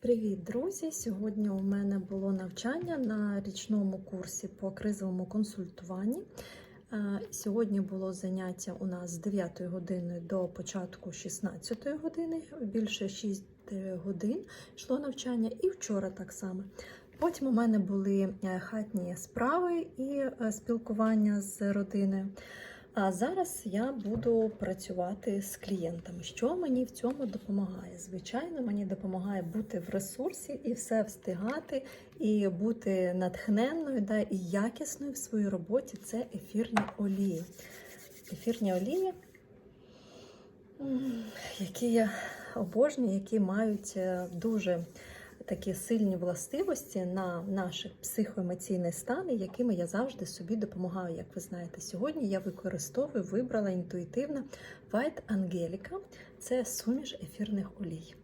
Привіт, друзі! Сьогодні у мене було навчання на річному курсі по кризовому консультуванні. Е, Сьогодні було заняття у нас з 9 години до початку 16 години, більше 6 годин йшло навчання, і вчора так само. Потім у мене були е, хатні справи і е, спілкування з родиною. А зараз я буду працювати з клієнтами. Що мені в цьому допомагає? Звичайно, мені допомагає бути в ресурсі і все встигати, і бути натхненною да, і якісною в своїй роботі. Це ефірні олії. Ефірні олії, які я обожнюю, які мають е, дуже такі сильні властивості на наш психоемоційний стан, якими я завжди собі допомагаю. Як ви знаєте, сьогодні я використовую, вибрала інтуїтивно White Angelica. Це суміш ефірних олій.